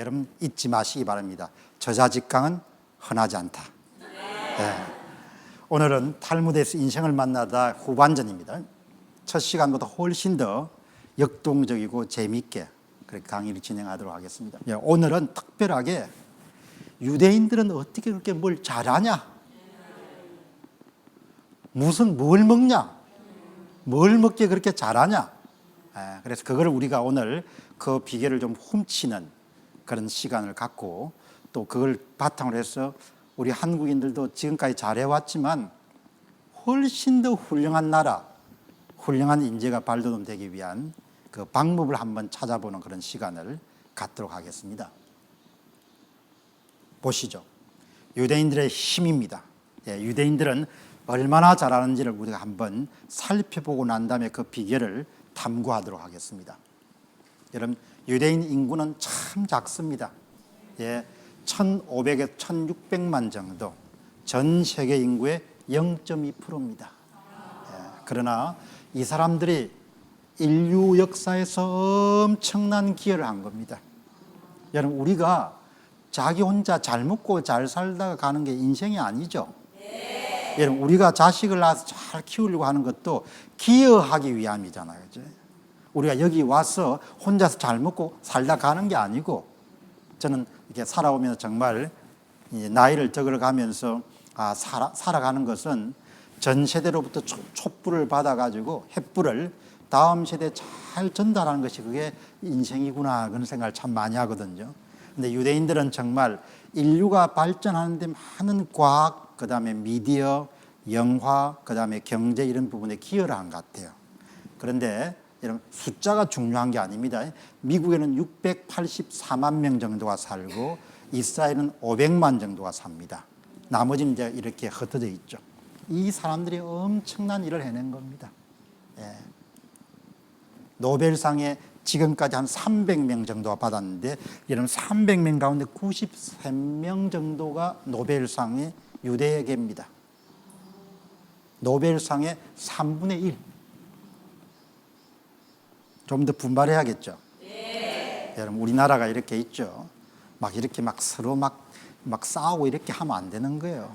여러분 잊지 마시기 바랍니다. 저자직강은 흔하지 않다. 예. 오늘은 탈무드에서 인생을 만나다 후반전입니다. 첫 시간보다 훨씬 더 역동적이고 재미있게 그렇게 강의를 진행하도록 하겠습니다. 예, 오늘은 특별하게 유대인들은 어떻게 그렇게 뭘 잘하냐? 무슨 뭘 먹냐? 뭘 먹게 그렇게 잘하냐? 예, 그래서 그걸 우리가 오늘 그 비결을 좀 훔치는 그런 시간을 갖고 또 그걸 바탕으로 해서 우리 한국인들도 지금까지 잘해왔지만 훨씬 더 훌륭한 나라, 훌륭한 인재가 발돋움되기 위한 그 방법을 한번 찾아보는 그런 시간을 갖도록 하겠습니다. 보시죠. 유대인들의 힘입니다. 예, 유대인들은 얼마나 잘하는지를 우리가 한번 살펴보고 난 다음에 그 비결을 탐구하도록 하겠습니다. 여러분, 유대인 인구는 참 작습니다. 예, 1,500에서 1,600만 정도. 전 세계 인구의 0.2%입니다. 예, 그러나 이 사람들이 인류 역사에서 엄청난 기여를 한 겁니다. 여러분, 우리가 자기 혼자 잘 먹고 잘 살다가 가는 게 인생이 아니죠. 여러분, 우리가 자식을 낳아서 잘 키우려고 하는 것도 기여하기 위함이잖아요. 그죠? 우리가 여기 와서 혼자서 잘 먹고 살다 가는 게 아니고 저는 이렇게 살아오면서 정말 이 나이를 적어가면서 아, 살아, 살아가는 것은 전 세대로부터 초, 촛불을 받아가지고 햇불을 다음 세대에 잘 전달하는 것이 그게 인생이구나 그런 생각을 참 많이 하거든요. 근데 유대인들은 정말 인류가 발전하는데 많은 과학, 그 다음에 미디어, 영화, 그 다음에 경제 이런 부분에 기여를 한 것 같아요. 그런데 여러분 숫자가 중요한 게 아닙니다. 미국에는 684만 명 정도가 살고 이스라엘은 500만 정도가 삽니다. 나머지는 이제 이렇게 흩어져 있죠. 이 사람들이 엄청난 일을 해낸 겁니다. 예. 노벨상에 지금까지 한 300명 정도가 받았는데 여러분 300명 가운데 93명 정도가 노벨상의 유대계입니다. 노벨상의 3분의 1. 좀 더 분발해야겠죠. 여러분 우리나라가 이렇게 있죠. 막 이렇게 막 서로 막, 막 싸우고 이렇게 하면 안 되는 거예요.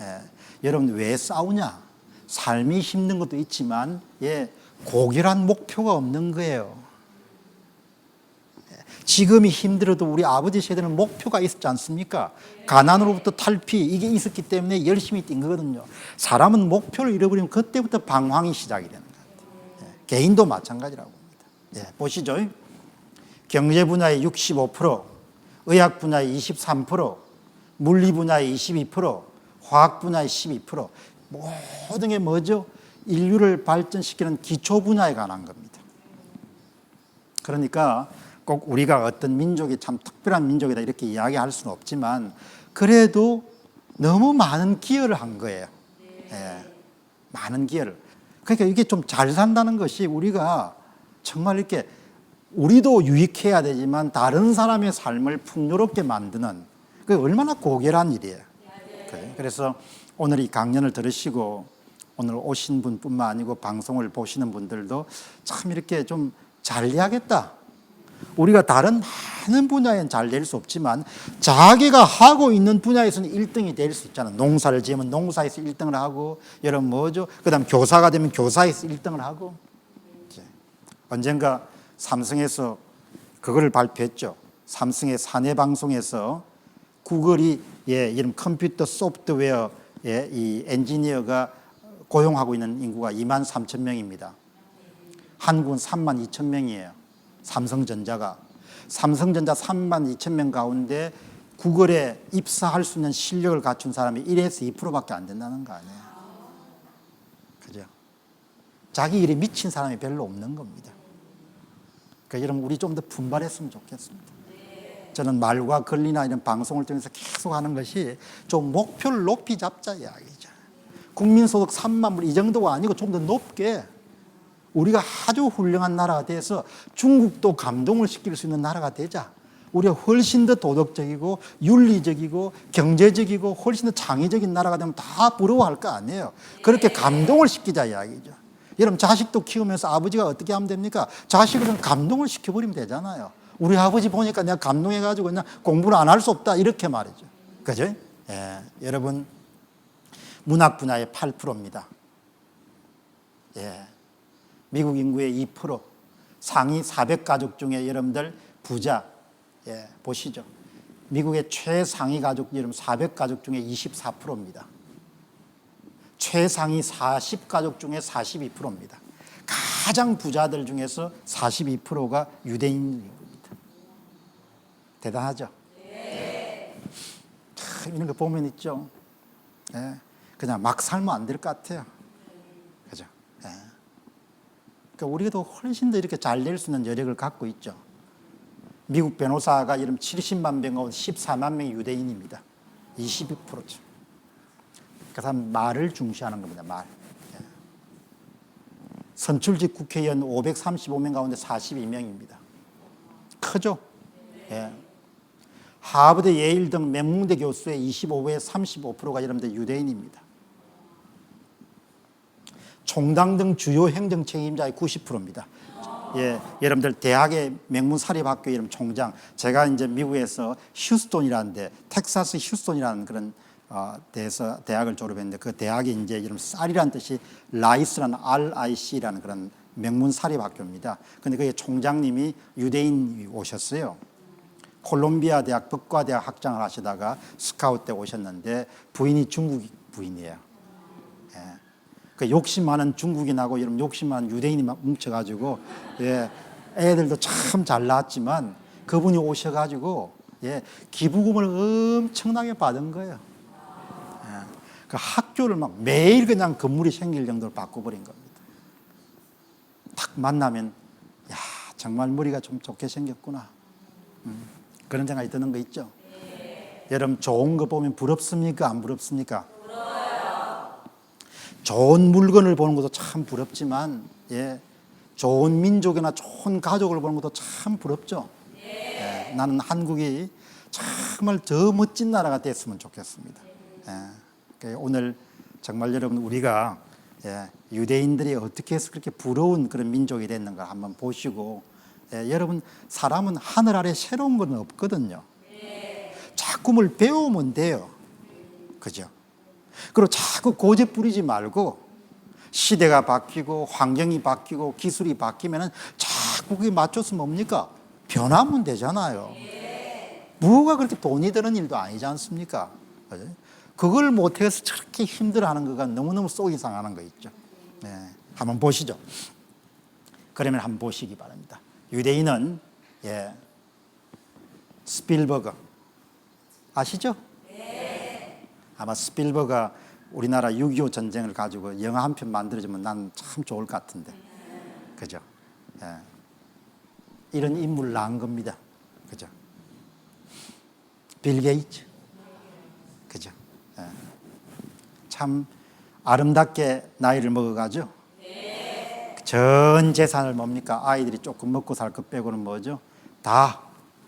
예. 여러분 왜 싸우냐? 삶이 힘든 것도 있지만 예, 고결한 목표가 없는 거예요. 예. 지금이 힘들어도 우리 아버지 세대는 목표가 있었지 않습니까? 가난으로부터 탈피 이게 있었기 때문에 열심히 뛴 거거든요. 사람은 목표를 잃어버리면 그때부터 방황이 시작이 되는 것 같아요. 예. 개인도 마찬가지라고. 예, 보시죠. 경제 분야의 65%, 의학 분야의 23%, 물리 분야의 22%, 화학 분야의 12%, 모든 게 뭐죠? 인류를 발전시키는 기초 분야에 관한 겁니다. 그러니까 꼭 우리가 어떤 민족이 참 특별한 민족이다 이렇게 이야기할 수는 없지만 그래도 너무 많은 기여를 한 거예요. 예, 많은 기여를. 그러니까 이게 좀 잘 산다는 것이 우리가 정말 이렇게 우리도 유익해야 되지만 다른 사람의 삶을 풍요롭게 만드는 그 얼마나 고결한 일이에요. 그래. 그래서 오늘 이 강연을 들으시고 오늘 오신 분뿐만 아니고 방송을 보시는 분들도 참 이렇게 좀 잘 해야겠다. 우리가 다른 많은 분야엔 잘 될 수 없지만 자기가 하고 있는 분야에서는 1등이 될 수 있잖아. 농사를 지으면 농사에서 1등을 하고 여러분 뭐죠? 그다음 교사가 되면 교사에서 1등을 하고 언젠가 삼성에서 그거를 발표했죠. 삼성의 사내 방송에서 구글이 예, 이런 컴퓨터 소프트웨어 예, 이 엔지니어가 고용하고 있는 인구가 2만 3천 명입니다. 한국은 3만 2천 명이에요. 삼성전자가 삼성전자 3만 2천 명 가운데 구글에 입사할 수 있는 실력을 갖춘 사람이 1에서 2%밖에 안 된다는 거 아니에요. 그죠? 자기 일에 미친 사람이 별로 없는 겁니다. 그러니까 여러분 우리 좀 더 분발했으면 좋겠습니다. 저는 말과 권리나 이런 방송을 통해서 계속 하는 것이 좀 목표를 높이 잡자 이야기죠. 국민소득 3만 불 이 정도가 아니고 좀 더 높게 우리가 아주 훌륭한 나라가 돼서 중국도 감동을 시킬 수 있는 나라가 되자. 우리가 훨씬 더 도덕적이고 윤리적이고 경제적이고 훨씬 더 창의적인 나라가 되면 다 부러워할 거 아니에요. 그렇게 감동을 시키자 이야기죠. 여러분 자식도 키우면서 아버지가 어떻게 하면 됩니까? 자식을 감동을 시켜버리면 되잖아요. 우리 아버지 보니까 내가 감동해가지고 그냥 공부를 안 할 수 없다 이렇게 말이죠. 그죠? 예, 여러분 문학 분야의 8%입니다. 예, 미국 인구의 2% 상위 400 가족 중에 여러분들 부자 예, 보시죠. 미국의 최상위 가족 여러분 400 가족 중에 24%입니다. 최상위 40가족 중에 42%입니다. 가장 부자들 중에서 42%가 유대인입니다. 대단하죠? 참 이런 거 보면 있죠. 예, 그냥 막 살면 안 될 것 같아요. 그죠? 예. 그러니까 우리가 더 훨씬 더 이렇게 잘 될 수 있는 여력을 갖고 있죠. 미국 변호사가 이름 70만 명 가운데 14만 명이 유대인입니다. 22%죠. 그 사람 말을 중시하는 겁니다. 말. 예. 선출직 국회의원 535명 가운데 42명입니다. 크죠? 예. 하버드, 예일 등 맹문대 교수의 25에 35%가 여러분들 유대인입니다. 총당 등 주요 행정 책임자의 90%입니다. 예, 여러분들 대학의 명문 사립학교 이름 총장. 제가 이제 미국에서 휴스톤이라는데 텍사스 휴스톤이라는 그런 어, 데서 대학을 졸업했는데 그 대학이 이제 이름 쌀이라는 뜻이 라이스라는 RIC라는 그런 명문 사립 학교입니다. 근데 그게 총장님이 유대인 오셨어요. 콜롬비아 대학 법과대학 학장을 하시다가 스카우트 때 오셨는데 부인이 중국 부인이에요. 예. 그 욕심 많은 중국인하고 이런 욕심 많은 유대인이 막 뭉쳐가지고 예. 애들도 참 잘 낳았지만 그분이 오셔가지고 예. 기부금을 엄청나게 받은 거예요. 예. 그 학교를 막 매일 그냥 건물이 생길 정도로 바꿔버린 겁니다. 딱 만나면 야 정말 머리가 좀 좋게 생겼구나. 음. 그런 생각이 드는 거 있죠? 여러분 좋은 거 보면 부럽습니까? 안 부럽습니까? 좋은 물건을 보는 것도 참 부럽지만 예, 좋은 민족이나 좋은 가족을 보는 것도 참 부럽죠. 예, 나는 한국이 정말 더 멋진 나라가 됐으면 좋겠습니다. 예, 그러니까 오늘 정말 여러분 우리가 예, 유대인들이 어떻게 해서 그렇게 부러운 그런 민족이 됐는가 한번 보시고 예, 여러분 사람은 하늘 아래 새로운 건 없거든요. 자꾸을 배우면 돼요. 그죠? 그리고 자꾸 고집 부리지 말고 시대가 바뀌고 환경이 바뀌고 기술이 바뀌면은 자꾸 그게 맞춰서 뭡니까? 변하면 되잖아요. 무가 그렇게 돈이 드는 일도 아니지 않습니까? 그죠? 그걸 못해서 저렇게 힘들어하는 거가 너무너무 속이 상하는 거 있죠. 네, 한번 보시죠. 그러면 한번 보시기 바랍니다. 유대인은 예, 스필버거 아시죠? 아마 스필버가 우리나라 6.25 전쟁을 가지고 영화 한 편 만들어주면 난 참 좋을 것 같은데. 그죠? 예. 이런 인물 낳은 겁니다. 그죠? 빌 게이츠. 예. 참 아름답게 나이를 먹어가죠? 전 재산을 뭡니까? 아이들이 조금 먹고 살 것 빼고는 뭐죠? 다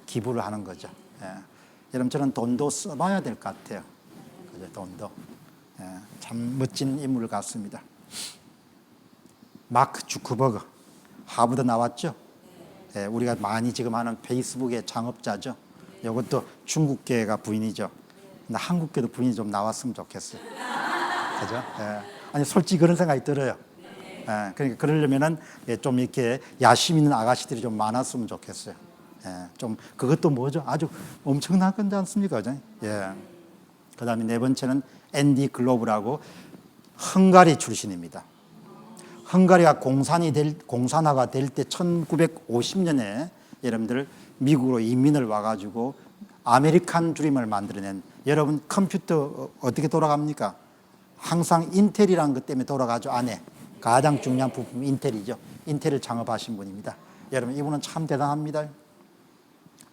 기부를 하는 거죠. 예. 여러분 저는 돈도 써봐야 될 것 같아요. 그죠? 돈도. 예. 참 멋진 인물 같습니다. 마크 주크버거 하버드 나왔죠. 예. 우리가 많이 지금 하는 페이스북의 창업자죠. 이것도 중국계가 부인이죠. 근데 한국계도 부인이 좀 나왔으면 좋겠어요. 그죠? 예. 아니 솔직히 그런 생각이 들어요. 예, 그러니까 그러려면은 예, 좀 이렇게 야심 있는 아가씨들이 좀 많았으면 좋겠어요. 예, 좀 그것도 뭐죠? 아주 엄청난 건지 않습니까? 그죠? 예. 그다음에 네 번째는 앤디 글로브라고 헝가리 출신입니다. 헝가리가 공산이 될 공산화가 될 때 1950년에 여러분들 미국으로 이민을 와가지고 아메리칸 드림을 만들어낸 여러분 컴퓨터 어떻게 돌아갑니까? 항상 인텔이라는 것 때문에 돌아가죠 안에 가장 중요한 부품 인텔이죠. 인텔을 창업하신 분입니다. 여러분 이분은 참 대단합니다.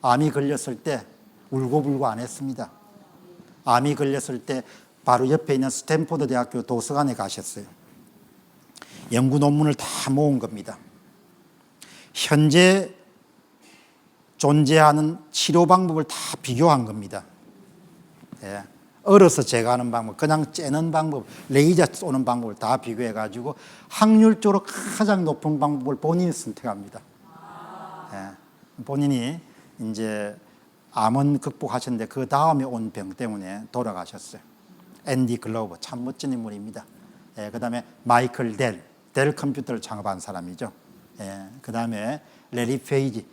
암이 걸렸을 때 울고불고 안 했습니다. 암이 걸렸을 때 바로 옆에 있는 스탠포드 대학교 도서관에 가셨어요. 연구 논문을 다 모은 겁니다. 현재 존재하는 치료 방법을 다 비교한 겁니다. 예. 얼어서 제거하는 방법, 그냥 째는 방법, 레이저 쏘는 방법을 다 비교해 가지고 확률적으로 가장 높은 방법을 본인이 선택합니다. 예. 본인이 이제 암은 극복하셨는데 그 다음에 온 병 때문에 돌아가셨어요. 앤디 글로버 참 멋진 인물입니다. 예, 그 다음에 마이클 델, 델 컴퓨터를 창업한 사람이죠. 예, 그 다음에 레리 페이지.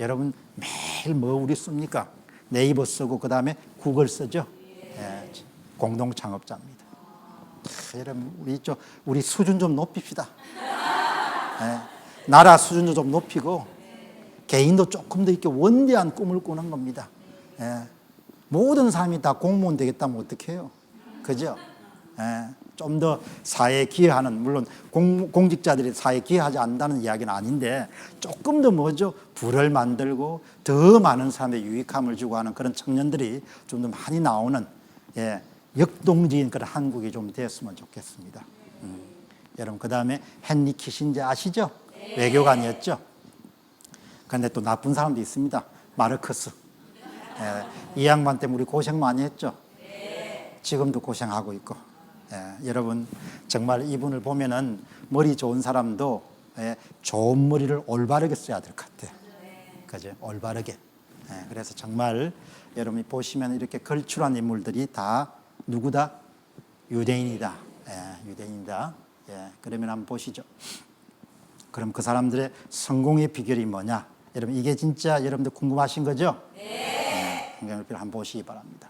여러분 매일 뭐 우리 씁니까? 네이버 쓰고 그 다음에 구글 쓰죠. 예, 공동 창업자입니다. 아, 여러분 우리 저 우리 수준 좀 높입시다. 예, 나라 수준도 좀 높이고 개인도 조금 더 이렇게 원대한 꿈을 꾸는 겁니다. 예. 모든 사람이 다 공무원 되겠다면 어떡해요? 그죠? 예. 좀 더 사회에 기여하는, 물론 공, 공직자들이 사회에 기여하지 않는다는 이야기는 아닌데 조금 더 뭐죠? 부를 만들고 더 많은 사람의 유익함을 주고 하는 그런 청년들이 좀 더 많이 나오는 예. 역동적인 그런 한국이 좀 됐으면 좋겠습니다. 음. 여러분, 그 다음에 헨리 키신저 아시죠? 외교관이었죠? 그런데 또 나쁜 사람도 있습니다. 마르크스. 예, 이 양반 때문에 우리 고생 많이 했죠. 지금도 고생하고 있고. 예, 여러분 정말 이분을 보면은 머리 좋은 사람도 예, 좋은 머리를 올바르게 써야 될 것 같아요. 그죠? 올바르게. 예, 그래서 정말 여러분이 보시면 이렇게 걸출한 인물들이 다 누구다? 유대인이다. 예, 유대인이다. 예, 그러면 한번 보시죠. 그럼 그 사람들의 성공의 비결이 뭐냐? 여러분 이게 진짜 여러분들 궁금하신 거죠? 네. 성경을 한번 보시기 바랍니다.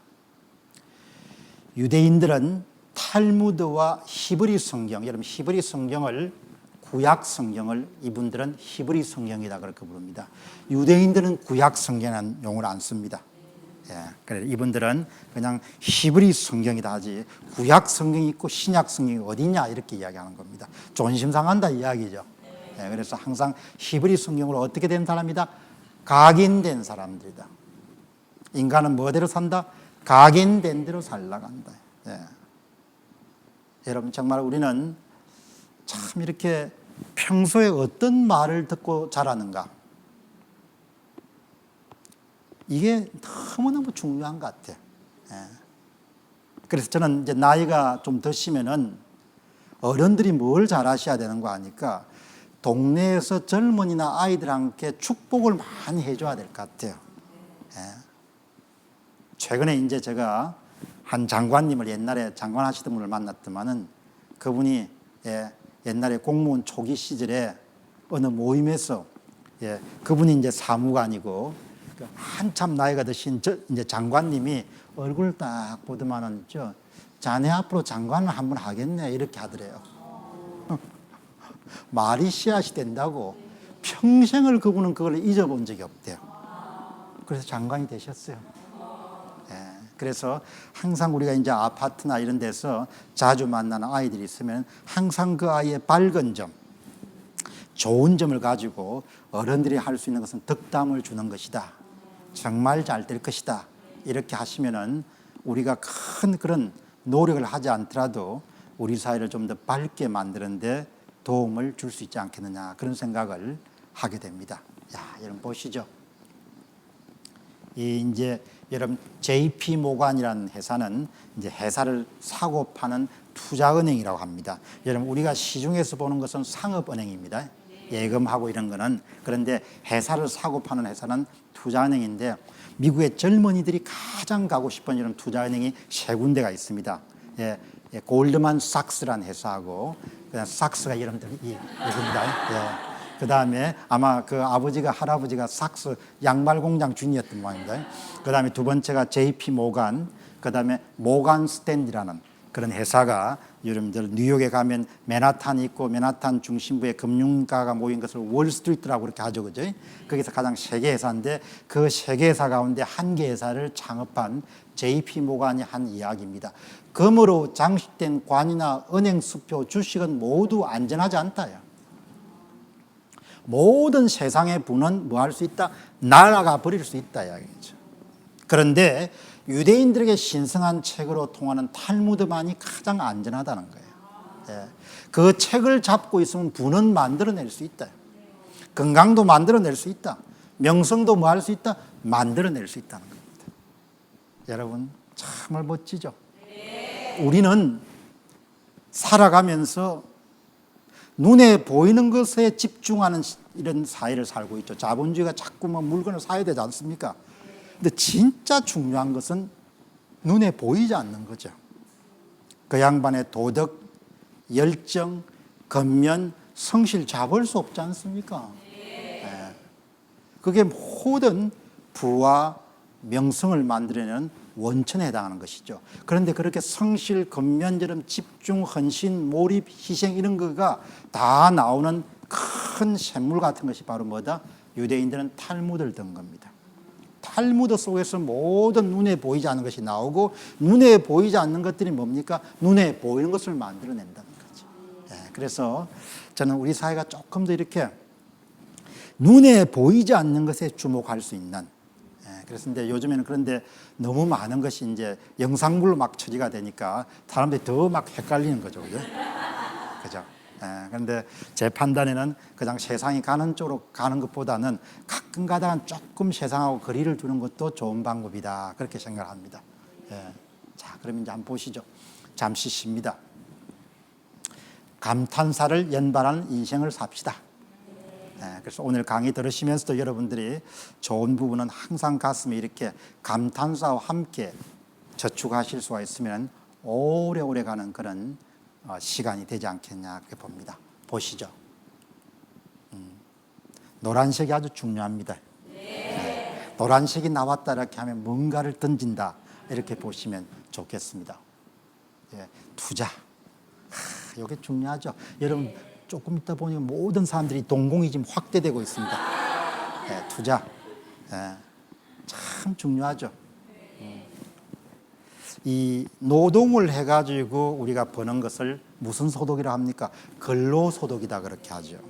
유대인들은 탈무드와 히브리 성경, 여러분 히브리 성경을 구약 성경을 이분들은 히브리 성경이다 그렇게 부릅니다. 유대인들은 구약 성경이라는 용어를 안 씁니다. 예, 그래 이분들은 그냥 히브리 성경이다 하지 구약 성경이 있고 신약 성경이 어디냐 이렇게 이야기하는 겁니다. 존심 상한다 이야기죠. 예, 그래서 항상 히브리 성경으로 어떻게 된 사람이다? 각인된 사람들이다. 인간은 뭐대로 산다? 각인된 대로 살라간다. 예. 여러분 정말 우리는 참 이렇게 평소에 어떤 말을 듣고 자라는가? 이게 너무너무 중요한 것 같아요. 예. 그래서 저는 이제 나이가 좀 드시면은 어른들이 뭘 잘하셔야 되는 거 아니까 동네에서 젊은이나 아이들한테 축복을 많이 해줘야 될 것 같아요. 예. 최근에 이제 제가 한 장관님을 옛날에 장관 하시던 분을 만났더만은 그분이 예, 옛날에 공무원 초기 시절에 어느 모임에서 예, 그분이 이제 사무관이고 그 한참 나이가 드신 저 이제 장관님이 얼굴 딱 보더만은 저 자네 앞으로 장관을 한번 하겠네 이렇게 하더래요. 말이 씨앗이 된다고 평생을 그분은 그걸 잊어본 적이 없대요. 그래서 장관이 되셨어요. 예, 그래서 항상 우리가 이제 아파트나 이런 데서 자주 만나는 아이들이 있으면 항상 그 아이의 밝은 점, 좋은 점을 가지고 어른들이 할 수 있는 것은 덕담을 주는 것이다. 정말 잘 될 것이다. 이렇게 하시면은 우리가 큰 그런 노력을 하지 않더라도 우리 사회를 좀 더 밝게 만드는데 도움을 줄 수 있지 않겠느냐 그런 생각을 하게 됩니다. 야, 여러분 보시죠. 이 이제 여러분 JP 모간이라는 회사는 이제 회사를 사고 파는 투자은행이라고 합니다. 여러분 우리가 시중에서 보는 것은 상업은행입니다. 예금하고 이런 거는 그런데 회사를 사고 파는 회사는 투자은행인데 미국의 젊은이들이 가장 가고 싶은 이런 투자은행이 세 군데가 있습니다. 예, 예, 골드만 삭스라는 회사하고 그냥 삭스가 여러분들 이 이겁니다. 예. 그 다음에 아마 그 아버지가 할아버지가 삭스 양말 공장 주인이었던 모양입니다. 그 다음에 두 번째가 JP 모간, 그 다음에 모간 스탠디라는 그런 회사가 여러분들 뉴욕에 가면 맨하탄이 있고 맨하탄 중심부에 금융가가 모인 것을 월스트리트라고 그렇게 하죠, 그죠? 거기서 가장 세계 회사인데 그 세계 회사 가운데 한 개 회사를 창업한 JP 모간이 한 이야기입니다. 금으로 장식된 관이나 은행 수표 주식은 모두 안전하지 않다요. 모든 세상의 부는 뭐할 수 있다? 날아가 버릴 수 있다 이야기죠. 그런데 유대인들에게 신성한 책으로 통하는 탈무드만이 가장 안전하다는 거예요. 예. 그 책을 잡고 있으면 부는 만들어낼 수 있다. 건강도 만들어낼 수 있다. 명성도 뭐 할 수 있다? 만들어낼 수 있다는 겁니다. 여러분 정말 멋지죠? 우리는 살아가면서 눈에 보이는 것에 집중하는 시- 이런 사회를 살고 있죠. 자본주의가 자꾸 뭐 물건을 사야 되지 않습니까? 근데 진짜 중요한 것은 눈에 보이지 않는 거죠. 그 양반의 도덕, 열정, 겉면, 성실 잡을 수 없지 않습니까? 예. 그게 모든 부와 명성을 만들어내는 원천에 해당하는 것이죠. 그런데 그렇게 성실, 겉면처럼 집중, 헌신, 몰입, 희생 이런 거가 다 나오는 큰 샘물 같은 것이 바로 뭐다? 유대인들은 탈무드를 든 겁니다. 탈무드 속에서 모든 눈에 보이지 않는 것이 나오고 눈에 보이지 않는 것들이 뭡니까? 눈에 보이는 것을 만들어낸다는 거죠. 예, 그래서 저는 우리 사회가 조금 더 이렇게 눈에 보이지 않는 것에 주목할 수 있는 예, 그래서 이제 요즘에는 그런데 너무 많은 것이 이제 영상물로 막 처리가 되니까 사람들이 더 막 헷갈리는 거죠. 그죠? 그죠? 예, 그런데 제 판단에는 그냥 세상이 가는 쪽으로 가는 것보다는 가끔 가다가 조금 세상하고 거리를 두는 것도 좋은 방법이다. 그렇게 생각합니다. 예. 자, 그럼 이제 한번 보시죠. 잠시 쉽니다. 감탄사를 연발하는 인생을 삽시다. 예, 그래서 오늘 강의 들으시면서도 여러분들이 좋은 부분은 항상 가슴에 이렇게 감탄사와 함께 저축하실 수가 있으면 오래오래 가는 그런 어, 시간이 되지 않겠냐 그렇게 봅니다. 보시죠. 음, 노란색이 아주 중요합니다. 네, 노란색이 나왔다 이렇게 하면 뭔가를 던진다 이렇게 보시면 좋겠습니다. 예, 투자. 하, 이게 중요하죠. 여러분 조금 있다 보니 모든 사람들이 동공이 지금 확대되고 있습니다. 예, 투자. 예, 참 중요하죠. 음. 이 노동을 해가지고 우리가 버는 것을 무슨 소득이라 합니까? 근로소득이다 그렇게 하죠.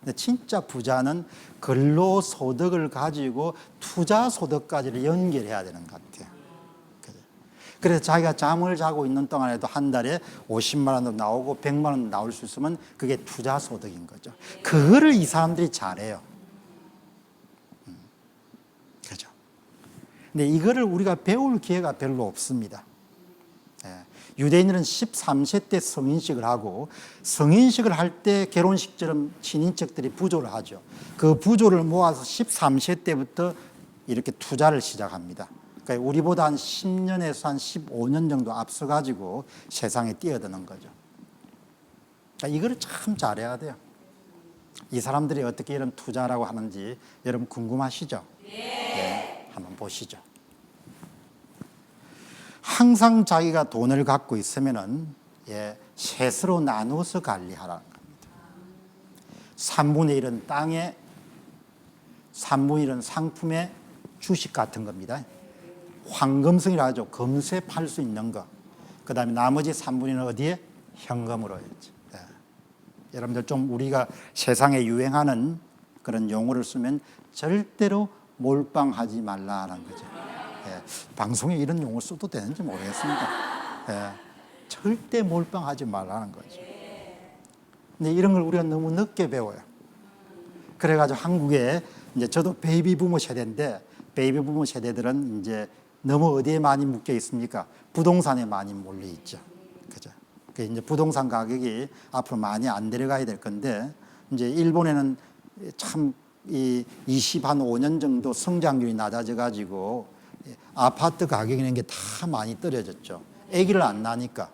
근데 진짜 부자는 근로소득을 가지고 투자소득까지를 연결해야 되는 것 같아요. 그래서 자기가 잠을 자고 있는 동안에도 한 달에 50만 원도 나오고 100만 원도 나올 수 있으면 그게 투자 소득인 거죠. 그거를 이 사람들이 잘해요. 음, 그죠? 근데 이거를 우리가 배울 기회가 별로 없습니다. 예. 유대인들은 13세 때 성인식을 하고 성인식을 할 때 결혼식처럼 친인척들이 부조를 하죠. 그 부조를 모아서 13세 때부터 이렇게 투자를 시작합니다. 그러니까 우리보다 한 10년에서 한 15년 정도 앞서 가지고 세상에 뛰어드는 거죠. 그러니까 이거를 참 잘해야 돼요. 이 사람들이 어떻게 이런 투자라고 하는지 여러분 궁금하시죠? 네. 한번 보시죠. 항상 자기가 돈을 갖고 있으면은 예, 셋으로 나누어서 관리하라는 겁니다. 3분의 1은 땅에 3분의 1은 상품에 주식 같은 겁니다. 황금성이라 하죠. 금세 팔 수 있는 거. 그 다음에 나머지 3분의 1은 어디에? 현금으로 했죠. 예. 여러분들 좀 우리가 세상에 유행하는 그런 용어를 쓰면 절대로 몰빵하지 말라는 거죠. 예, 방송에 이런 용어 써도 되는지 모르겠습니다. 예, 절대 몰빵하지 말라는 거죠. 근데 이런 걸 우리가 너무 늦게 배워요. 그래가지고 한국에 이제 저도 베이비 부모 세대인데 베이비 부모 세대들은 이제 너무 어디에 많이 묶여 있습니까? 부동산에 많이 몰려 있죠. 그죠? 그 이제 부동산 가격이 앞으로 많이 안 내려가야 될 건데 이제 일본에는 참 이 20, 한 5년 정도 성장률이 낮아져 가지고 아파트 가격이라는 게다 많이 떨어졌죠. 아기를 안 낳으니까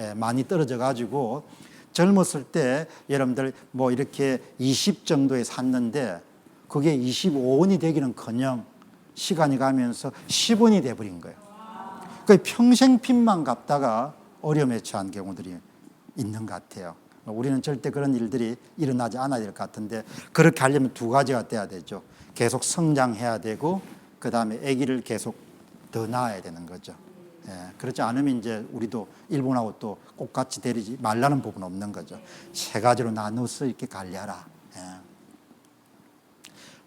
예, 많이 떨어져 가지고 젊었을 때 여러분들 뭐 이렇게 20 정도에 샀는데 그게 25원이 되기는커녕 시간이 가면서 10원이 돼 버린 거예요. 그 평생 빚만 갚다가 어려움에 처한 경우들이 있는 것 같아요. 우리는 절대 그런 일들이 일어나지 않아야 될 것 같은데 그렇게 하려면 두 가지가 돼야 되죠. 계속 성장해야 되고 그 다음에 아기를 계속 더 낳아야 되는 거죠. 예, 그렇지 않으면 이제 우리도 일본하고 또 똑같이 데리지 말라는 부분 없는 거죠. 세 가지로 나눠서 이렇게 관리하라. 예.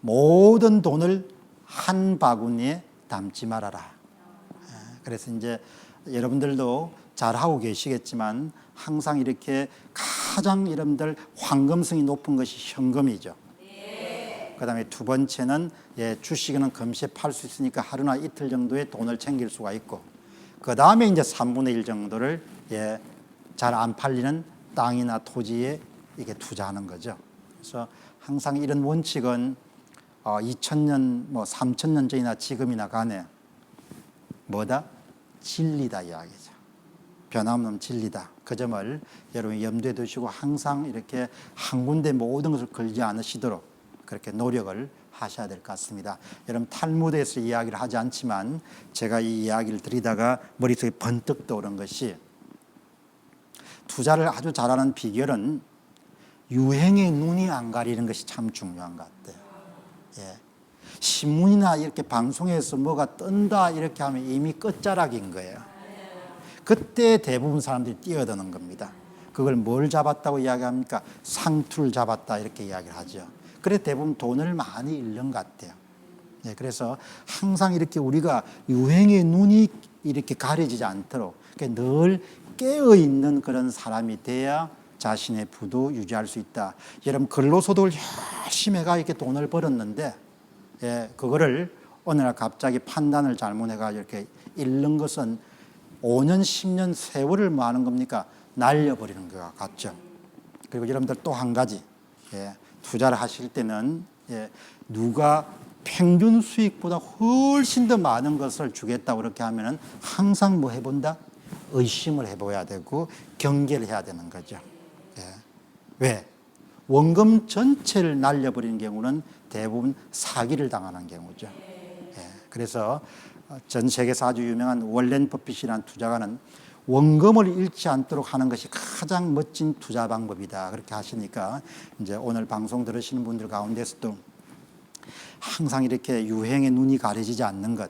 모든 돈을 한 바구니에 담지 말아라. 예, 그래서 이제 여러분들도 잘 하고 계시겠지만 항상 이렇게 가장 여러분들 황금성이 높은 것이 현금이죠. 그다음에 두 번째는 예, 주식은 금세 팔수 있으니까 하루나 이틀 정도의 돈을 챙길 수가 있고 그 다음에 이제 3분의 1 정도를 예, 잘 안 팔리는 땅이나 토지에 이게 투자하는 거죠. 그래서 항상 이런 원칙은 어, 2000년 뭐 3000년 전이나 지금이나 간에 뭐다? 진리다 이야기죠. 변함없는 진리다. 그 점을 여러분 염두에 두시고 항상 이렇게 한 군데 모든 것을 걸지 않으시도록 그렇게 노력을 하셔야 될 것 같습니다. 여러분 탈무드에서 이야기를 하지 않지만 제가 이 이야기를 드리다가 머릿속에 번뜩 떠오른 것이 투자를 아주 잘하는 비결은 유행에 눈이 안 가리는 것이 참 중요한 것 같아요. 예. 신문이나 이렇게 방송에서 뭐가 뜬다 이렇게 하면 이미 끝자락인 거예요. 그때 대부분 사람들이 뛰어드는 겁니다. 그걸 뭘 잡았다고 이야기합니까? 상투를 잡았다 이렇게 이야기를 하죠. 그래 대부분 돈을 많이 잃는 것 같아요. 예, 그래서 항상 이렇게 우리가 유행의 눈이 이렇게 가려지지 않도록 늘 깨어 있는 그런 사람이 돼야 자신의 부도 유지할 수 있다. 여러분 근로소득을 열심히 해가 이렇게 돈을 벌었는데 예, 그거를 어느 날 갑자기 판단을 잘못해가 이렇게 잃는 것은 5년, 10년 세월을 뭐 하는 겁니까? 날려버리는 것 같죠. 그리고 여러분들 또 한 가지, 예, 투자를 하실 때는 예, 누가 평균 수익보다 훨씬 더 많은 것을 주겠다고 그렇게 하면은 항상 뭐 해본다? 의심을 해봐야 되고 경계를 해야 되는 거죠. 예. 왜? 원금 전체를 날려버리는 경우는 대부분 사기를 당하는 경우죠. 예. 그래서 전 세계에서 아주 유명한 월렌 버핏이라는 투자가는 원금을 잃지 않도록 하는 것이 가장 멋진 투자 방법이다. 그렇게 하시니까 이제 오늘 방송 들으시는 분들 가운데서도 항상 이렇게 유행에 눈이 가려지지 않는 것,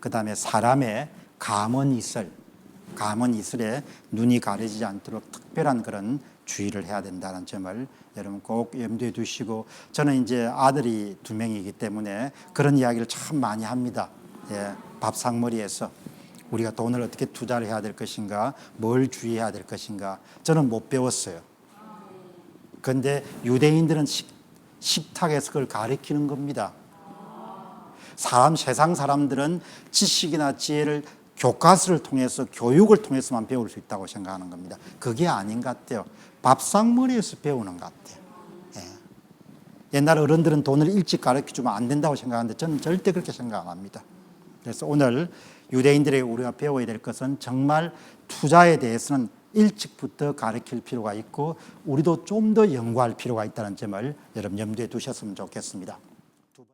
그 다음에 사람의 감언 이슬, 감언 이슬에 눈이 가려지지 않도록 특별한 그런 주의를 해야 된다는 점을 여러분 꼭 염두에 두시고 저는 이제 아들이 두 명이기 때문에 그런 이야기를 참 많이 합니다. 예, 밥상머리에서 우리가 돈을 어떻게 투자를 해야 될 것인가, 뭘 주의해야 될 것인가 저는 못 배웠어요. 그런데 유대인들은 식, 식탁에서 그걸 가르치는 겁니다. 사람 세상 사람들은 지식이나 지혜를 교과서를 통해서 교육을 통해서만 배울 수 있다고 생각하는 겁니다. 그게 아닌 것 같아요. 밥상머리에서 배우는 것 같아요. 예. 옛날 어른들은 돈을 일찍 가르쳐 주면 안 된다고 생각하는데 저는 절대 그렇게 생각 안 합니다. 그래서 오늘 유대인들에게 우리가 배워야 될 것은 정말 투자에 대해서는 일찍부터 가르칠 필요가 있고 우리도 좀 더 연구할 필요가 있다는 점을 여러분 염두에 두셨으면 좋겠습니다.